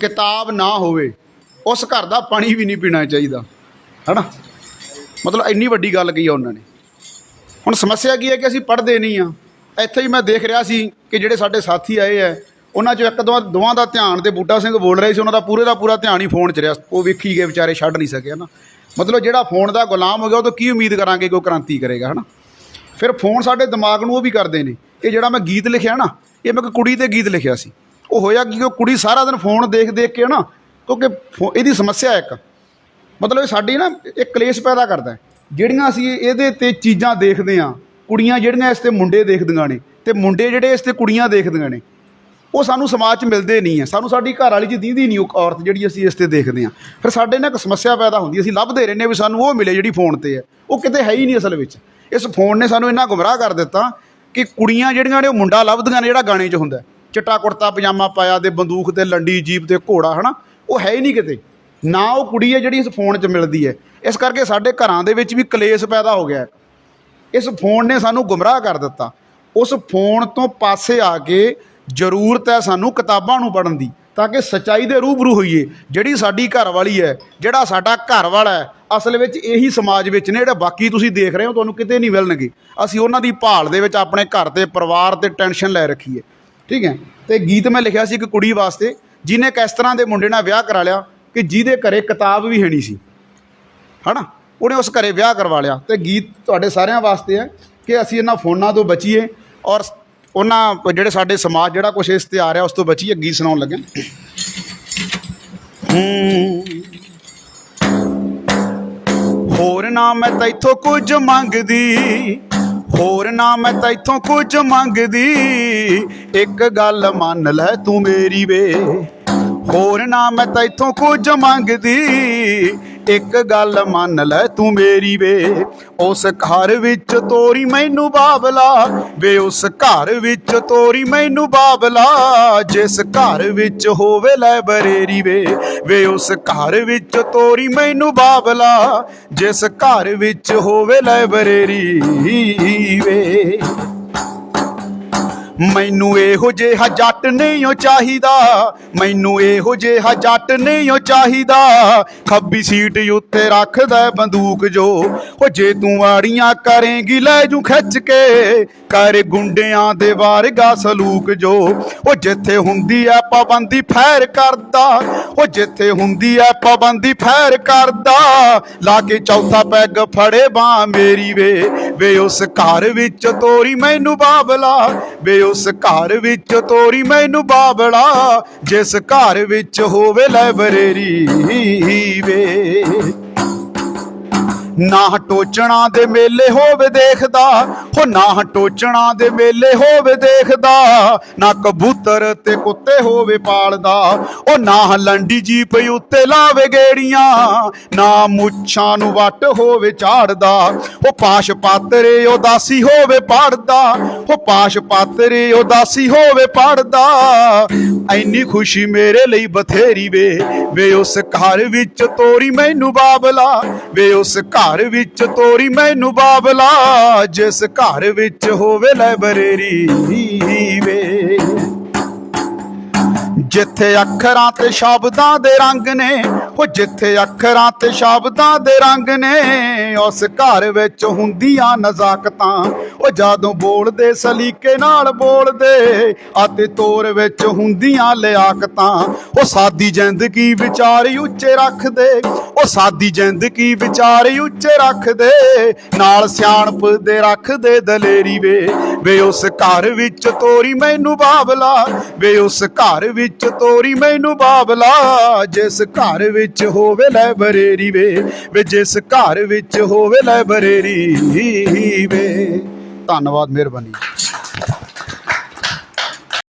ਕਿਤਾਬ ਨਾ ਹੋਵੇ, ਉਸ ਘਰ ਦਾ ਪਾਣੀ ਵੀ ਨਹੀਂ ਪੀਣਾ ਚਾਹੀਦਾ। ਹੈਨਾ? ਮਤਲਬ ਇੰਨੀ ਵੱਡੀ ਗੱਲ ਕਹੀ ਆ ਉਹਨਾਂ ਨੇ। ਹੁਣ ਸਮੱਸਿਆ ਕੀ ਹੈ ਕਿ ਅਸੀਂ ਪੜ੍ਹਦੇ ਨਹੀਂ ਆ। ਇੱਥੇ ਹੀ ਮੈਂ ਦੇਖ ਰਿਹਾ ਸੀ ਕਿ ਜਿਹੜੇ ਸਾਡੇ ਸਾਥੀ ਆਏ ਆ, ਉਹਨਾਂ 'ਚੋਂ ਇੱਕ ਦੋ ਦੋਵਾਂ ਦਾ ਧਿਆਨ ਤੇ ਬੂਟਾ ਸਿੰਘ ਬੋਲ ਰਹੇ ਸੀ, ਉਹਨਾਂ ਦਾ ਪੂਰੇ ਦਾ ਪੂਰਾ ਧਿਆਨ ਹੀ ਫੋਨ 'ਚ ਰਿਹਾ। ਉਹ ਵੇਖੀ ਗਏ, ਵਿਚਾਰੇ ਛੱਡ ਨਹੀਂ ਸਕੇ ਨਾ ਮਤਲਬ ਜਿਹੜਾ ਫੋਨ ਦਾ ਗੁਲਾਮ ਹੋ ਗਿਆ, ਉਹ ਤੋਂ ਕੀ ਉਮੀਦ ਕਰਾਂਗੇ ਕਿ ਉਹ ਕ੍ਰਾਂਤੀ ਕਰੇਗਾ, ਹਨਾ? ਫਿਰ ਫੋਨ ਸਾਡੇ ਦਿਮਾਗ ਨੂੰ ਉਹ ਵੀ ਕਰਦੇ ਨੇ। ਇਹ ਜਿਹੜਾ ਮੈਂ ਗੀਤ ਲਿਖਿਆ ਨਾ, ਇਹ ਮੈਂ ਇੱਕ ਕੁੜੀ ਤੇ ਗੀਤ ਲਿਖਿਆ ਸੀ। ਉਹ ਹੋਇਆ ਕਿ ਉਹ ਕੁੜੀ ਸਾਰਾ ਦਿਨ ਫੋਨ ਦੇਖ ਦੇਖ ਕੇ ਨਾ ਕਿਉਂਕਿ ਫੋ- ਇਹਦੀ ਸਮੱਸਿਆ ਇੱਕ। ਮਤਲਬ ਇਹ ਸਾਡੀ ਨਾ ਇੱਕ ਕਲੇਸ਼ ਪੈਦਾ ਕਰਦਾ ਜਿਹੜੀਆਂ ਅਸੀਂ ਇਹਦੇ ਤੇ ਚੀਜ਼ਾਂ ਦੇਖਦੇ ਆ ਕੁੜੀਆਂ ਜਿਹੜੀਆਂ ਇਸ ਤੇ ਮੁੰਡੇ ਦੇਖਦੀਆਂ ਨੇ, ਤੇ ਮੁੰਡੇ ਜਿਹੜੇ ਇਸ ਤੇ ਕੁੜੀਆਂ ਦੇਖਦੀਆਂ ਨੇ, ਉਹ ਸਾਨੂੰ ਸਮਾਜ 'ਚ ਮਿਲਦੇ ਨਹੀਂ ਆ ਸਾਨੂੰ ਸਾਡੀ ਘਰ ਵਾਲੀ 'ਚ ਦੀਂਦੀ ਨਹੀਂ ਉਹ ਔਰਤ ਜਿਹੜੀ ਅਸੀਂ ਇਸ ਤੇ ਦੇਖਦੇ ਆ ਫਿਰ ਸਾਡੇ ਨਾਲ ਇੱਕ ਸਮੱਸਿਆ ਪੈਦਾ ਹੁੰਦੀ ਅਸੀਂ ਲੱਭਦੇ ਰਹਿੰਦੇ ਹਾਂ ਵੀ ਸਾਨੂੰ ਉਹ ਮਿਲੇ ਜਿਹੜੀ ਫੋਨ ਤੇ ਹੈ। ਉਹ ਕਿਤੇ ਹੈ ਹੀ ਨਹੀਂ ਅਸਲ ਵਿੱਚ। ਇਸ ਫੋਨ ਨੇ ਸਾਨੂੰ ਇੰਨਾ ਗੁੰਮਰਾਹ ਕਰ ਦਿੱਤਾ ਕਿ ਕੁੜੀਆਂ ਜਿਹੜੀਆਂ ਨੇ ਉਹ ਮੁੰਡਾ ਲੱਭਦੀਆਂ ਨੇ ਜਿਹੜਾ ਗਾਣੇ 'ਚ ਹੁੰਦਾ ਚਿੱਟਾ ਕੁੜਤਾ ਪਜਾਮਾ ਪਾਇਆ ਤੇ ਬੰਦੂਕ ਤੇ ਲੰਡੀ ਜੀਪ ਤੇ ਘੋੜਾ, ਹਨਾ? ਉਹ ਹੈ ਹੀ ਨਹੀਂ ਕਿਤੇ। ਨਾ ਉਹ ਕੁੜੀ ਹੈ ਜਿਹੜੀ ਇਸ ਫੋਨ 'ਚ ਮਿਲਦੀ ਹੈ। ਇਸ ਕਰਕੇ ਸਾਡੇ ਘਰਾਂ ਦੇ ਵਿੱਚ ਵੀ ਕਲੇਸ਼ ਪੈਦਾ ਹੋ ਗਿਆ ਇਸ ਫੋਨ ਨੇ ਸਾਨੂੰ ਗੁੰਮਰਾਹ ਕਰ ਦਿੱਤਾ। ਉਸ ਫੋਨ ਤੋਂ ਪਾਸੇ ਆ ਕੇ ਜ਼ਰੂਰਤ ਹੈ ਸਾਨੂੰ ਕਿਤਾਬਾਂ ਨੂੰ ਪੜ੍ਹਨ ਦੀ, ਤਾਂ ਕਿ ਸੱਚਾਈ ਦੇ ਰੂਬਰੂ ਹੋਈਏ। ਜਿਹੜੀ ਸਾਡੀ ਘਰ ਵਾਲੀ ਹੈ, ਜਿਹੜਾ ਸਾਡਾ ਘਰ ਵਾਲਾ ਹੈ, ਅਸਲ ਵਿੱਚ ਇਹੀ ਸਮਾਜ ਵਿੱਚ ਨੇ ਜਿਹੜਾ ਬਾਕੀ ਤੁਸੀਂ ਦੇਖ ਰਹੇ ਹੋ, ਤੁਹਾਨੂੰ ਕਿਤੇ ਨਹੀਂ ਮਿਲਣਗੇ। ਅਸੀਂ ਉਹਨਾਂ ਦੀ ਭਾਲ ਦੇ ਵਿੱਚ ਆਪਣੇ ਘਰ ਤੇ ਪਰਿਵਾਰ ਤੇ ਟੈਨਸ਼ਨ ਲੈ ਰੱਖੀ ਹੈ। ਠੀਕ ਹੈ? ਤੇ ਗੀਤ ਮੈਂ ਲਿਖਿਆ ਸੀ ਇੱਕ ਕੁੜੀ ਵਾਸਤੇ, ਜਿਹਨੇ ਕਿਸ ਤਰ੍ਹਾਂ ਦੇ ਮੁੰਡੇ ਨਾਲ ਵਿਆਹ ਕਰਾ ਲਿਆ ਕਿ ਜਿਹਦੇ ਘਰੇ ਕਿਤਾਬ ਵੀ ਹੈ ਨਹੀਂ ਸੀ। ਹਨਾ? ਉਹਨੇ ਉਸ ਘਰੇ ਵਿਆਹ ਕਰਵਾ ਲਿਆ। ਤੇ ਗੀਤ ਤੁਹਾਡੇ ਸਾਰਿਆਂ ਵਾਸਤੇ ਹੈ ਕਿ ਅਸੀਂ ਇਹਨਾਂ ਫੋਨਾਂ ਤੋਂ ਬਚੀਏ ਔਰ ਉਹਨਾਂ ਜਿਹੜੇ ਸਾਡੇ ਸਮਾਜ ਜਿਹੜਾ ਕੁਛ ਇਸ ਤੇ ਆ ਰਿਹਾ ਉਸ ਤੋਂ ਬਚੀਏ। ਗੀਤ ਸੁਣਾਉਣ ਲੱਗੇ ਹੋਰ ਨਾ ਮੈਂ ਤੈਥੋਂ ਕੁਝ ਮੰਗਦੀ। ਹੋਰ ਨਾ ਮੈਂ ਤੈਥੋਂ ਕੁਝ ਮੰਗਦੀ। ਇੱਕ ਗੱਲ ਮੰਨ ਲੈ ਤੂੰ ਮੇਰੀ ਵੇ। ਹੋਰ ਨਾ ਮੈਂ ਤੈਥੋਂ ਕੁਝ ਮੰਗਦੀ। ਇੱਕ ਗੱਲ ਮੰਨ ਲੈ ਤੂੰ ਮੇਰੀ ਵੇ। ਉਸ ਘਰ ਵਿੱਚ ਤੋਰੀ ਮੈਨੂੰ ਬਾਬਲਾ। ਵੇ ਉਸ ਘਰ ਵਿੱਚ ਤੋਰੀ ਮੈਨੂੰ ਬਾਬਲਾ। ਜਿਸ ਘਰ ਵਿੱਚ ਹੋਵੇ ਲੈ ਬਰੇਰੀ ਵੇ। ਵੇ ਉਸ ਘਰ ਵਿੱਚ ਤੋਰੀ ਮੈਨੂੰ ਬਾਬਲਾ। ਜਿਸ ਘਰ ਵਿੱਚ ਹੋਵੇ ਲੈ ਬਰੇਰੀ ਵੇ। ਮੈਨੂੰ ਇਹੋ ਜਿਹਾ ਜੱਟ ਨਹੀਂ ਓ ਚਾਹੀਦਾ। ਮੈਨੂੰ ਇਹੋ ਜਿਹਾ ਜੱਟ ਨਹੀਂ ਓ ਚਾਹੀਦਾ। ਖੱਬੀ ਸੀਟ ਉੱਤੇ ਰੱਖਦਾ ਬੰਦੂਕ ਜੋ। ਓ ਜੇ ਤੂੰ ਆੜੀਆਂ ਕਰੇਂਗੀ, ਲੈ ਜੂ ਖਿੱਚ ਕੇ। ਕਰ ਗੁੰਡਿਆਂ ਦੇ ਵਾਰਗਾ ਸਲੂਕ ਜੋ। ਓ ਜਿੱਥੇ ਹੁੰਦੀ ਐ ਪਾਬੰਦੀ ਫੈਰ ਕਰਦਾ। ਓ ਜਿੱਥੇ ਹੁੰਦੀ ਐ ਪਾਬੰਦੀ ਫੈਰ ਕਰਦਾ। ਲਾ ਕੇ ਚੌਥਾ ਪੈਗ ਫੜੇ ਬਾਹ ਮੇਰੀ ਵੇ। ਵੇ ਉਸ ਘਰ ਵਿੱਚ ਤੋਰੀ ਮੈਨੂੰ ਬਾਬਲਾ। ਵੇ ਉਸ ਘਰ ਵਿੱਚ ਤੋਰੀ ਮੈਨੂੰ ਬਾਬਲਾ। ਜਿਸ ਘਰ ਵਿੱਚ ਹੋਵੇ ਲਾਇਬ੍ਰੇਰੀ ਵੇ। ਨਾ ਟੋਚਣਾ ਦੇ ਮੇਲੇ ਹੋਵੇ ਦੇਖਦਾ, ਹੋ ਨਾ ਟੋਚਣਾ ਦੇ ਮੇਲੇ ਹੋਵੇ ਦੇਖਦਾ, ਨਾ ਕਬੂਤਰ ਤੇ ਕੁੱਤੇ ਹੋਵੇ ਪਾਲਦਾ, ਉਹ ਨਾ ਲੰਡੀ ਜੀਪ ਉੱਤੇ ਲਾਵੇ ਗੇੜੀਆਂ, ਨਾ ਮੁੱਛਾਂ ਨੂੰ ਵੱਟ ਹੋਵੇ ਝਾੜਦਾ, ਉਹ ਪਾਸ਼ ਪਾਤਰੇ ਉਦਾਸੀ ਹੋਵੇ ਪੜਦਾ, ਉਹ ਪਾਸ਼ ਪਾਤਰੇ ਉਦਾਸੀ ਹੋਵੇ ਪੜਦਾ। ਐਨੀ ਖੁਸ਼ੀ ਮੇਰੇ ਲਈ ਬਥੇਰੀ ਵੇ ਵੇ ਉਸ ਘਰ ਵਿੱਚ ਤੋਰੀ ਮੈਨੂੰ ਬਾਬਲਾ, ਵੇ ਉਸ ਘਰ ਘਰ ਵਿੱਚ ਤੋਰੀ ਮੈਨੂੰ ਬਾਬਲਾ, ਜਿਸ ਘਰ ਵਿੱਚ ਹੋਵੇ ਲਾਇਬ੍ਰੇਰੀ ਵੇ ਜਿੱਥੇ ਅੱਖਰਾਂ ਤੇ ਸ਼ਬਦਾਂ ਦੇ ਰੰਗ ਨੇ, ਉਹ ਜਿੱਥੇ ਅੱਖਰਾਂ ਤੇ ਸ਼ਬਦਾਂ ਦੇ ਰੰਗ ਨੇ, ਉਸ ਘਰ ਵਿੱਚ ਹੁੰਦੀਆਂ ਨਜ਼ਾਕਤਾਂ, ਉਹ ਜਦੋਂ ਬੋਲਦੇ, ਸਲੀਕੇ ਨਾਲ ਬੋਲਦੇ, ਅਤੇ ਤੋਰ ਵਿੱਚ ਹੁੰਦੀਆਂ ਲਿਆਕਤਾਂ, ਉਹ ਸਾਦੀ ਜ਼ਿੰਦਗੀ ਵਿਚਾਰ ਉੱਚੇ ਰੱਖਦੇ ਉਹ ਸਾਦੀ ਜ਼ਿੰਦਗੀ ਵਿਚਾਰ ਉੱਚੇ ਰੱਖਦੇ, ਨਾਲ ਸਿਆਣਪ ਦੇ ਰੱਖਦੇ ਦਲੇਰੀ ਵੇ। ਵੇ ਉਸ ਘਰ ਵਿੱਚ ਤੋਰੀ ਮੈਨੂੰ ਬਾਬਲਾ, ਵੇ ਉਸ ਘਰ ਵਿੱਚ ਤੋਰੀ ਮੈਨੂੰ ਬਾਬਲਾ। ਜਿਸ ਘਰ ਵਿੱਚ ਹੋਵੇ ਲਾਇਬ੍ਰੇਰੀ ਵੇ ਵੇ ਜਿਸ ਘਰ ਵਿੱਚ ਹੋਵੇ ਲਾਇਬ੍ਰੇਰੀ ਵੇ। ਧੰਨਵਾਦ, ਮਿਹਰਬਾਨੀ।